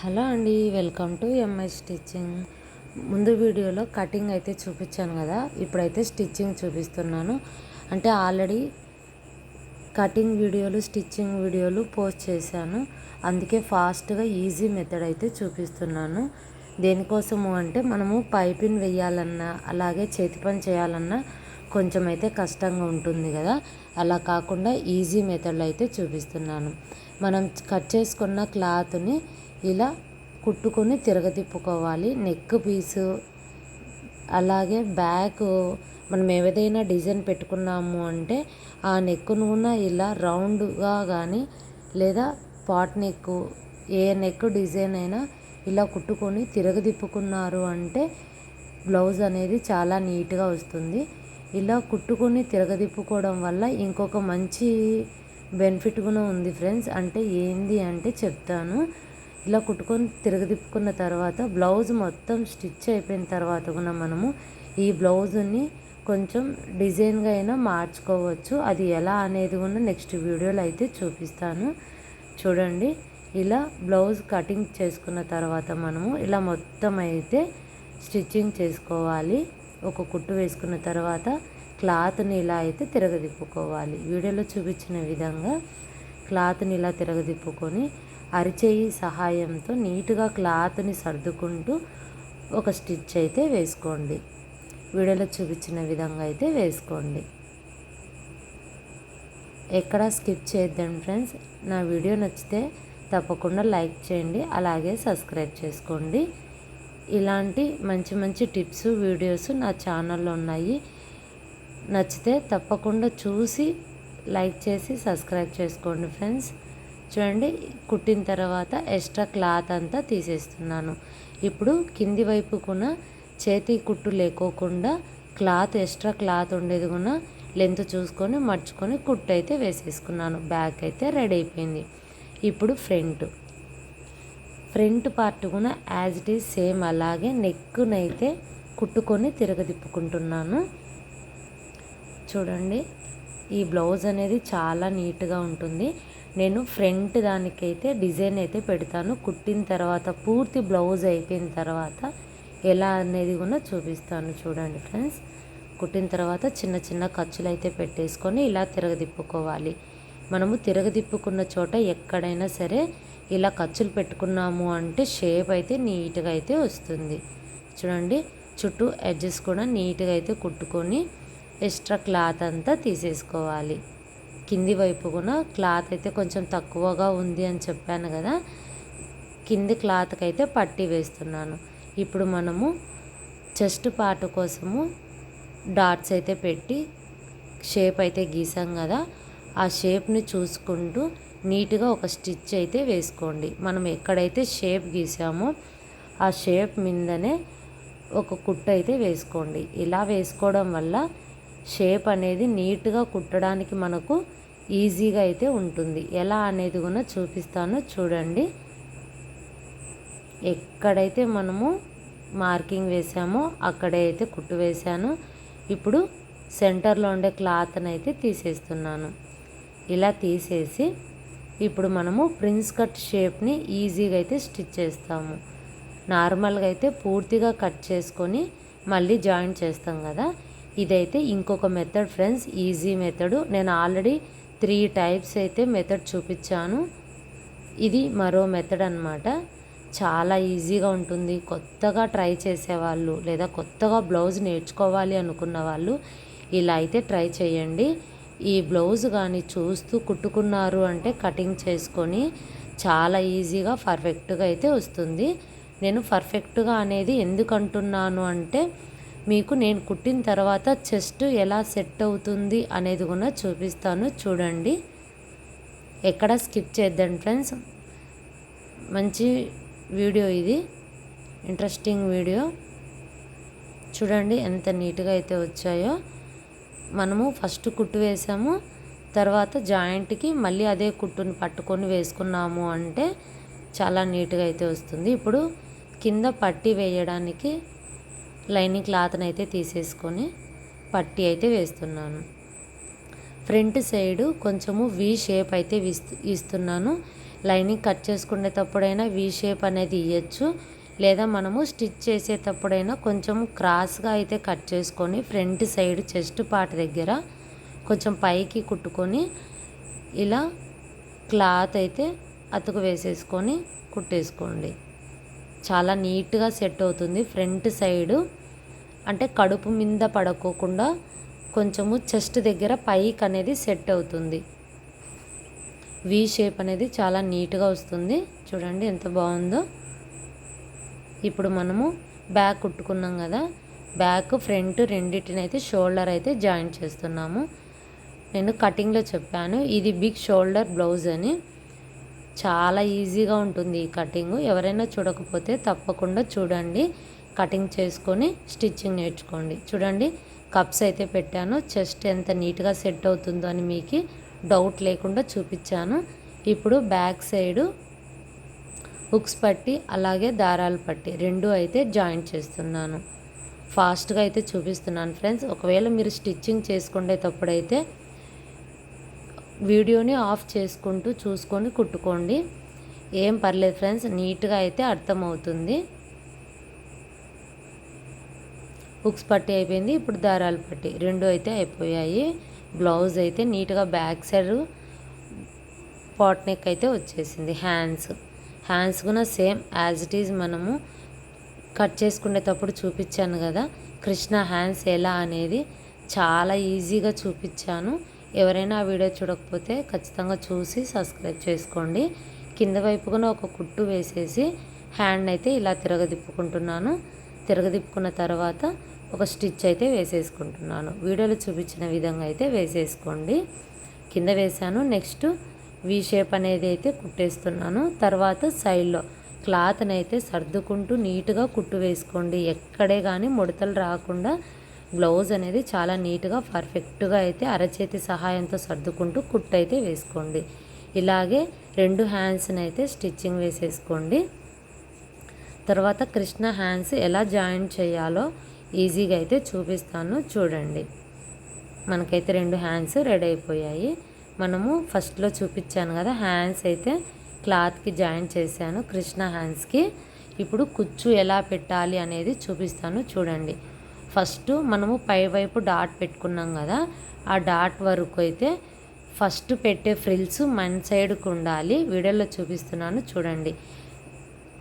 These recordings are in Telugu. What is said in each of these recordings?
హలో అండి వెల్కమ్ టు ఎంఐ స్టిచ్చింగ్. ముందు వీడియోలో కటింగ్ అయితే చూపించాను కదా ఇప్పుడైతే స్టిచ్చింగ్ చూపిస్తున్నాను. అంటే ఆల్రెడీ కటింగ్ వీడియోలు స్టిచ్చింగ్ వీడియోలు పోస్ట్ చేశాను. అందుకే ఫాస్ట్గా ఈజీ మెథడ్ అయితే చూపిస్తున్నాను. దేనికోసము అంటే మనము పైపింగ్ వేయాలన్నా అలాగే చేతి పని చేయాలన్నా కొంచెం అయితే కష్టంగా ఉంటుంది కదా. అలా కాకుండా ఈజీ మెథడ్లో అయితే చూపిస్తున్నాను. మనం కట్ చేసుకున్న క్లాత్ని ఇలా కుట్టుకొని తిరగతిప్పుకోవాలి. నెక్ పీసు అలాగే బ్యాక్. మనం ఏదైనా డిజైన్ పెట్టుకున్నాము అంటే ఆ నెక్కును కూడా ఇలా రౌండ్గా కానీ లేదా పాట్ నెక్ ఏ నెక్ డిజైన్ అయినా ఇలా కుట్టుకొని తిరగదిప్పుకున్నారు అంటే బ్లౌజ్ అనేది చాలా నీట్గా వస్తుంది. ఇలా కుట్టుకొని తిరగదిప్పుకోవడం వల్ల ఇంకొక మంచి బెనిఫిట్ కూడా ఉంది ఫ్రెండ్స్. అంటే ఏంది అంటే చెప్తాను. ఇలా కుట్టుకొని తిరగదిప్పుకున్న తర్వాత బ్లౌజ్ మొత్తం స్టిచ్ అయిపోయిన తర్వాత కూడా మనము ఈ బ్లౌజ్ని కొంచెం డిజైన్గా అయినా మార్చుకోవచ్చు. అది ఎలా అనేది కూడా నెక్స్ట్ వీడియోలో అయితే చూపిస్తాను. చూడండి ఇలా బ్లౌజ్ కటింగ్ చేసుకున్న తర్వాత మనము ఇలా మొత్తం అయితే స్టిచ్చింగ్ చేసుకోవాలి. ఒక కుట్టు వేసుకున్న తర్వాత క్లాత్ని ఇలా అయితే తిరగదిప్పుకోవాలి వీడియోలో చూపించిన విధంగా క్లాత్ని ఇలా తిరగదిప్పుకొని అరిచేయి సహాయంతో నీట్గా క్లాత్ని సర్దుకుంటూ ఒక స్టిచ్ అయితే వేసుకోండి. వీడియోలో చూపించిన విధంగా అయితే వేసుకోండి. ఎక్కడ స్కిప్ చేద్దాం ఫ్రెండ్స్. నా వీడియో నచ్చితే తప్పకుండా లైక్ చేయండి అలాగే సబ్స్క్రైబ్ చేసుకోండి. ఇలాంటి మంచి మంచి టిప్స్ వీడియోస్ నా ఛానల్లో ఉన్నాయి. నచ్చితే తప్పకుండా చూసి లైక్ చేసి సబ్స్క్రైబ్ చేసుకోండి ఫ్రెండ్స్. చూడండి కుట్టిన తర్వాత ఎక్స్ట్రా క్లాత్ అంతా తీసేస్తున్నాను. ఇప్పుడు కింది వైపు కూడా చేతి కుట్టు లేకోకుండా క్లాత్ ఎక్స్ట్రా క్లాత్ ఉండేది కూడా లెంత్ చూసుకొని మర్చుకొని కుట్టు అయితే వేసేసుకున్నాను. బ్యాక్ అయితే రెడీ అయిపోయింది. ఇప్పుడు ఫ్రంట్. ఫ్రంట్ పార్ట్ కూడా యాజ్ ఇట్ ఈజ్ సేమ్. అలాగే నెక్కునైతే కుట్టుకొని తిరగదిప్పుకుంటున్నాను. చూడండి ఈ బ్లౌజ్ అనేది చాలా నీట్గా ఉంటుంది. నేను ఫ్రంట్ దానికైతే డిజైన్ అయితే పెడతాను. కుట్టిన తర్వాత పూర్తి బ్లౌజ్ అయిపోయిన తర్వాత ఎలా అనేది కూడా చూపిస్తాను చూడండి ఫ్రెండ్స్. కుట్టిన తర్వాత చిన్న చిన్న ఖర్చులు అయితే పెట్టేసుకొని ఇలా తిరగదిప్పుకోవాలి. మనము తిరగదిప్పుకున్న చోట ఎక్కడైనా సరే ఇలా ఖర్చులు పెట్టుకున్నాము అంటే షేప్ అయితే నీట్గా అయితే వస్తుంది. చూడండి చుట్టూ ఎడ్జెస్ కూడా నీట్గా అయితే కుట్టుకొని ఎక్స్ట్రా క్లాత్ అంతా తీసేసుకోవాలి. కింది వైపు కూడా క్లాత్ అయితే కొంచెం తక్కువగా ఉంది అని చెప్పాను కదా. కింది క్లాత్కి అయితే పట్టి వేస్తున్నాను. ఇప్పుడు మనము చెస్ట్ పార్ట్ కోసము డాట్స్ అయితే పెట్టి షేప్ అయితే గీసాం కదా. ఆ షేప్ని చూసుకుంటూ నీట్గా ఒక స్టిచ్ అయితే వేసుకోండి. మనం ఎక్కడైతే షేప్ గీసామో ఆ షేప్ మీదనే ఒక కుట్టు అయితే వేసుకోండి. ఇలా వేసుకోవడం వల్ల షేప్ అనేది నీట్గా కుట్టడానికి మనకు ఈజీగా అయితే ఉంటుంది. ఎలా అనేది కూడా చూపిస్తాను. చూడండి. ఎక్కడైతే మనము మార్కింగ్ వేసామో అక్కడే అయితే కుట్టు వేసాను ఇప్పుడు సెంటర్లో ఉండే క్లాత్ని అయితే తీసేస్తున్నాను. ఇలా తీసేసి ఇప్పుడు మనము ప్రిన్స్ కట్ షేప్ని ఈజీగా అయితే స్టిచ్ చేస్తాము. నార్మల్గా అయితే పూర్తిగా కట్ చేసుకొని మళ్ళీ జాయిన్ చేస్తాం కదా. ఇదైతే ఇంకొక మెథడ్ ఫ్రెండ్స్. Easy method. నేను ఆల్రెడీ త్రీ టైప్స్ అయితే మెథడ్ చూపించాను. ఇది మరో మెథడ్ అనమాట చాలా ఈజీగా ఉంటుంది. కొత్తగా ట్రై చేసేవాళ్ళు లేదా కొత్తగా బ్లౌజ్ నేర్చుకోవాలి అనుకున్న వాళ్ళు ఇలా అయితే ట్రై చేయండి. ఈ బ్లౌజ్ కానీ చూస్తూ కుట్టుకున్నారు అంటే కటింగ్ చేసుకొని చాలా ఈజీగా పర్ఫెక్ట్గా అయితే వస్తుంది. నేను పర్ఫెక్ట్గా అనేది ఎందుకు అంటున్నాను అంటే మీకు నేను కుట్టిన తర్వాత చెస్ట్ ఎలా సెట్ అవుతుంది అనేది కూడా చూపిస్తాను. చూడండి. ఎక్కడ స్కిప్ చేద్దాం ఫ్రెండ్స్. మంచి వీడియో ఇది. Interesting video. చూడండి ఎంత నీట్గా అయితే వచ్చాయో. మనము ఫస్ట్ కుట్టు వేసాము. తర్వాత జాయింట్కి మళ్ళీ అదే కుట్టుని పట్టుకొని వేసుకున్నాము అంటే చాలా నీట్గా అయితే వస్తుంది. ఇప్పుడు కింద పట్టి వేయడానికి లైనింగ్ క్లాత్ని అయితే తీసేసుకొని పట్టి అయితే వేస్తున్నాను. ఫ్రంట్ సైడు కొంచెము వి షేప్ అయితే ఇస్తున్నాను. లైనింగ్ కట్ చేసుకునేటప్పుడైనా వీ షేప్ అనేది ఇవ్వచ్చు లేదా మనము స్టిచ్ చేసేటప్పుడైనా కొంచెం క్రాస్గా అయితే కట్ చేసుకొని ఫ్రంట్ సైడ్ చెస్ట్ పార్ట్ దగ్గర కొంచెం పైకి కుట్టుకొని ఇలా క్లాత్ అయితే అతుకు వేసేసుకొని కుట్టేసుకోండి. చాలా నీట్గా సెట్ అవుతుంది. ఫ్రంట్ సైడు అంటే కడుపు మీద పడుకోకుండా కొంచెము చెస్ట్ దగ్గర పైకి అనేది సెట్ అవుతుంది. వీ షేప్ అనేది చాలా నీట్గా వస్తుంది. చూడండి ఎంత బాగుందో. ఇప్పుడు మనము బ్యాక్ కుట్టుకున్నాం కదా. బ్యాక్ ఫ్రంట్ రెండింటిని అయితే షోల్డర్ అయితే జాయిన్ చేస్తున్నాము. నేను కటింగ్లో చెప్పాను. ఇది బిగ్ షోల్డర్ బ్లౌజ్ అని. చాలా ఈజీగా ఉంటుంది ఈ కటింగ్. ఎవరైనా చూడకపోతే తప్పకుండా చూడండి. కటింగ్ చేసుకొని స్టిచ్చింగ్ నేర్చుకోండి. చూడండి కప్స్ అయితే పెట్టాను. చెస్ట్ ఎంత నీట్గా సెట్ అవుతుందో అని మీకు డౌట్ లేకుండా చూపించాను. ఇప్పుడు బ్యాక్ సైడు హుక్స్ పట్టి అలాగే దారాలు పట్టి రెండు అయితే జాయింట్ చేస్తున్నాను. ఫాస్ట్గా అయితే చూపిస్తున్నాను ఫ్రెండ్స్. ఒకవేళ మీరు స్టిచ్చింగ్ చేసుకునేటప్పుడైతే వీడియోని ఆఫ్ చేసుకుంటూ చూసుకొని కుట్టుకోండి. ఏం పర్లేదు ఫ్రెండ్స్ నీట్గా అయితే అర్థమవుతుంది. హుక్స్ పట్టి అయిపోయింది. ఇప్పుడు దారాలు పట్టి రెండు అయితే అయిపోయాయి. బ్లౌజ్ అయితే నీట్గా బ్యాక్ సైడ్ పాట్ నెక్ అయితే వచ్చేసింది. హ్యాండ్స్ హ్యాండ్స్ కూడా సేమ్ యాజ్ ఇట్ ఈజ్ మనము కట్ చేసుకునేటప్పుడు చూపించాను కదా కృష్ణ హ్యాండ్స్ ఎలా అనేది చాలా ఈజీగా చూపించాను. ఎవరైనా ఆ వీడియో చూడకపోతే ఖచ్చితంగా చూసి సబ్స్క్రైబ్ చేసుకోండి. కింద వైపుగా ఒక కుట్టు వేసేసి హ్యాండ్ అయితే ఇలా తిరగదిప్పుకుంటున్నాను తిరగదిప్పుకున్న తర్వాత ఒక స్టిచ్ అయితే వేసేసుకుంటున్నాను. వీడియోలో చూపించిన విధంగా అయితే వేసేసుకోండి. కింద వేసాను నెక్స్ట్ వీ షేప్ అనేది అయితే కుట్టేస్తున్నాను. తర్వాత సైడ్లో క్లాత్ని అయితే సర్దుకుంటూ నీట్గా కుట్టు వేసుకోండి. ఎక్కడే కానీ ముడతలు రాకుండా బ్లౌజ్ అనేది చాలా నీట్గా పర్ఫెక్ట్గా అయితే అరచేతి సహాయంతో సర్దుకుంటూ కుట్టు అయితే వేసుకోండి. ఇలాగే రెండు హ్యాండ్స్ని అయితే స్టిచ్చింగ్ వేసేసుకోండి. తర్వాత కృష్ణ హ్యాండ్స్ ఎలా జాయిన్ చేయాలో ఈజీగా అయితే చూపిస్తాను. చూడండి. మనకైతే రెండు హ్యాండ్స్ రెడీ అయిపోయాయి. మనము ఫస్ట్లో చూపించాను కదా హ్యాండ్స్ అయితే క్లాత్కి జాయిన్ చేశాను కృష్ణ హ్యాండ్స్కి. ఇప్పుడు కుచ్చు ఎలా పెట్టాలి అనేది చూపిస్తాను చూడండి. ఫస్ట్ మనము పై వైపు డాట్ పెట్టుకున్నాం కదా ఆ డాట్ వరకు అయితే ఫస్ట్ పెట్టే ఫ్రిల్స్ మన సైడ్కి ఉండాలి. వీడియోలో చూపిస్తున్నాను చూడండి.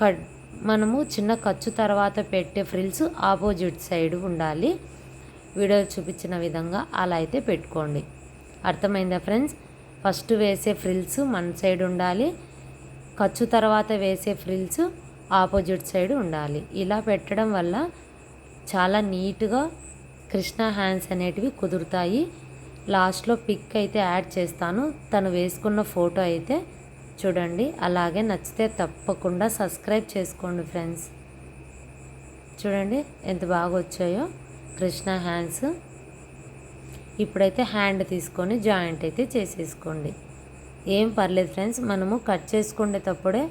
కట్ మనము చిన్న ఖర్చు తర్వాత పెట్టే ఫ్రిల్స్ ఆపోజిట్ సైడ్ ఉండాలి. వీడియో చూపించిన విధంగా అలా అయితే పెట్టుకోండి. అర్థమైందా ఫ్రెండ్స్? ఫస్ట్ వేసే ఫ్రిల్స్ మన సైడ్ ఉండాలి. ఖర్చు తర్వాత వేసే ఫ్రిల్స్ ఆపోజిట్ సైడ్ ఉండాలి. ఇలా పెట్టడం వల్ల చాలా నీట్గా కృష్ణ హ్యాండ్స్ అనేటివి కుదురుతాయి. లాస్ట్లో పిక్ అయితే యాడ్ చేస్తాను. తను వేసుకున్న ఫోటో అయితే చూడండి. అలాగే నచ్చితే తప్పకుండా సబ్స్క్రైబ్ చేసుకోండి ఫ్రెండ్స్. చూడండి ఎంత బాగా వచ్చాయో. కృష్ణ హ్యాండ్స్. ఇప్పుడైతే హ్యాండ్ తీసుకొని జాయింట్ అయితే చేసేసుకోండి. ఏం పర్లేదు ఫ్రెండ్స్ మనము కట్ చేసుకునేటప్పుడే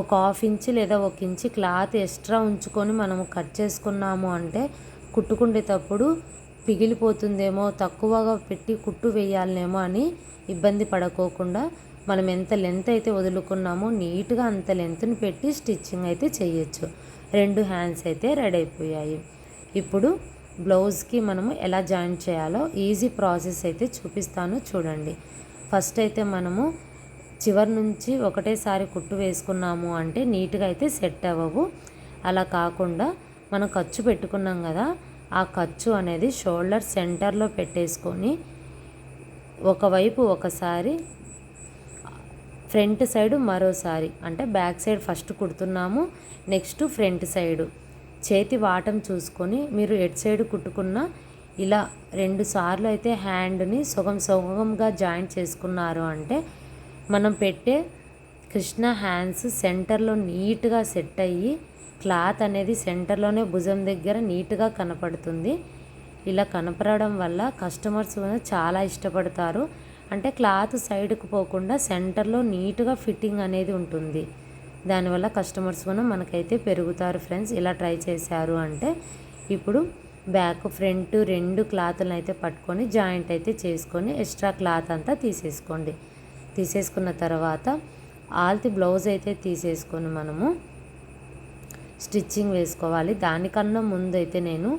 ఒక హాఫ్ ఇంచ్ లేదా ఒక ఇంచ్ క్లాత్ ఎక్స్ట్రా ఉంచుకొని మనము కట్ చేసుకున్నాము అంటే కుట్టుకునేటప్పుడు పిగిలిపోతుందేమో తక్కువగా పెట్టి కుట్టు వేయాలనేమో అని ఇబ్బంది పడుకోకుండా మనం ఎంత లెంత్ అయితే వదులుకున్నామో నీట్గా అంత లెంత్ని పెట్టి స్టిచ్చింగ్ అయితే చేయొచ్చు. రెండు హ్యాండ్స్ అయితే రెడీ అయిపోయాయి. ఇప్పుడు బ్లౌజ్కి మనము ఎలా జాయిన్ చేయాలో ఈజీ ప్రాసెస్ అయితే చూపిస్తాను చూడండి. ఫస్ట్ అయితే మనము చివరి నుంచి ఒకటేసారి కుట్టు వేసుకున్నాము అంటే నీట్గా అయితే సెట్ అవ్వవు. అలా కాకుండా మనం ఖర్చు పెట్టుకున్నాం కదా ఆ ఖర్చు అనేది షోల్డర్ సెంటర్లో పెట్టేసుకొని ఒకవైపు ఒకసారి ఫ్రంట్ సైడ్ మరోసారి అంటే బ్యాక్ సైడ్ ఫస్ట్ కుడుతున్నాము నెక్స్ట్ ఫ్రంట్ సైడు. చేతి వాటం చూసుకొని మీరు ఎడ్ సైడ్ కుట్టుకున్న ఇలా రెండు సార్లు అయితే హ్యాండ్ని సుగం సుగంగా జాయింట్ చేసుకున్నారు అంటే మనం పెట్టే కృష్ణ హ్యాండ్స్ సెంటర్లో నీట్గా సెట్ అయ్యి క్లాత్ అనేది సెంటర్లోనే భుజం దగ్గర నీట్గా కనపడుతుంది. ఇలా కనపడడం వల్ల కస్టమర్స్ చాలా ఇష్టపడతారు. అంటే క్లాత్ సైడ్కు పోకుండా సెంటర్లో నీట్గా ఫిట్టింగ్ అనేది ఉంటుంది. దానివల్ల కస్టమర్స్ కూడా మనకైతే పెరుగుతారు ఫ్రెండ్స్. ఇలా ట్రై చేశారు అంటే ఇప్పుడు బ్యాక్ ఫ్రంట్ రెండు క్లాత్లను అయితే పట్టుకొని జాయింట్ అయితే చేసుకొని ఎక్స్ట్రా క్లాత్ అంతా తీసేసుకోండి. తీసేసుకున్న తర్వాత ఆల్తి బ్లౌజ్ అయితే తీసేసుకొని మనము స్టిచ్చింగ్ వేసుకోవాలి. దానికన్నా ముందు అయితే నేను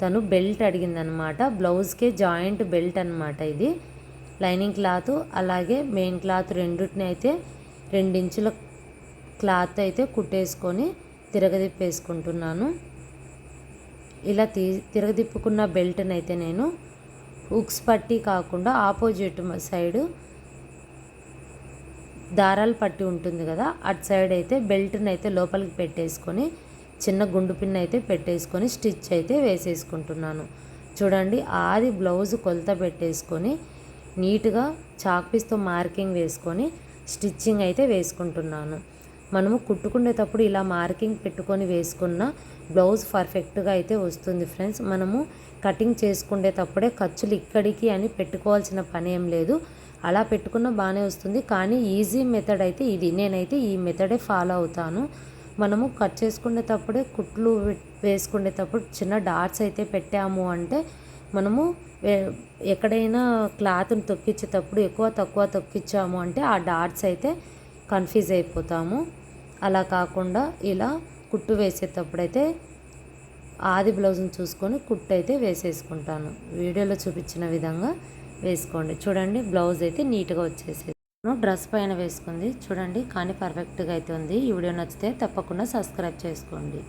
తను బెల్ట్ అడిగిందనమాట. బ్లౌజ్కే జాయింట్ బెల్ట్ అనమాట ఇది. లైనింగ్ క్లాత్ అలాగే మెయిన్ క్లాత్ రెండింటిని అయితే రెండించుల క్లాత్ అయితే కుట్టేసుకొని తిరగదిప్పేసుకుంటున్నాను ఇలా తీ తిరగదిప్పుకున్న బెల్ట్ని అయితే నేను హుక్స్ పట్టి కాకుండా ఆపోజిట్ సైడ్ దారాలు పట్టి ఉంటుంది కదా అటు సైడ్ అయితే బెల్ట్ని అయితే లోపలికి పెట్టేసుకొని చిన్న గుండు పిన్ అయితే పెట్టేసుకొని స్టిచ్ అయితే వేసేసుకుంటున్నాను. చూడండి ఆది బ్లౌజ్ కొలత పెట్టేసుకొని నీట్గా చాక్ పీస్తో మార్కింగ్ వేసుకొని స్టిచ్చింగ్ అయితే వేసుకుంటున్నాను. మనము కుట్టుకునేటప్పుడు ఇలా మార్కింగ్ పెట్టుకొని వేసుకున్న బ్లౌజ్ పర్ఫెక్ట్గా అయితే వస్తుంది ఫ్రెండ్స్. మనము కటింగ్ చేసుకునేటప్పుడే ఖర్చులు ఇక్కడికి అని పెట్టుకోవాల్సిన పని ఏం లేదు. అలా పెట్టుకున్న బాగానే వస్తుంది. కానీ ఈజీ మెథడ్ అయితే ఇది. నేనైతే ఈ మెథడే ఫాలో అవుతాను. మనము కట్ చేసుకునేటప్పుడే కుట్లు వేసుకునేటప్పుడు చిన్న డాట్స్ అయితే పెట్టాము అంటే మనము ఎక్కడైనా క్లాత్ని తొక్కించేటప్పుడు ఎక్కువ తక్కువ తొక్కించాము అంటే ఆ డాట్స్ అయితే కన్ఫ్యూజ్ అయిపోతాము. అలా కాకుండా ఇలా కుట్టు వేసేటప్పుడైతే ఆది బ్లౌజ్ని చూసుకొని కుట్టు అయితే వేసేసుకుంటాను. వీడియోలో చూపించిన విధంగా వేసుకోండి. చూడండి బ్లౌజ్ అయితే నీట్గా వచ్చేసేది. డ్రెస్ పైన వేసుకుంది. చూడండి కానీ పర్ఫెక్ట్గా అయితే ఉంది. ఈ వీడియో నచ్చితే తప్పకుండా సబ్స్క్రైబ్ చేసుకోండి.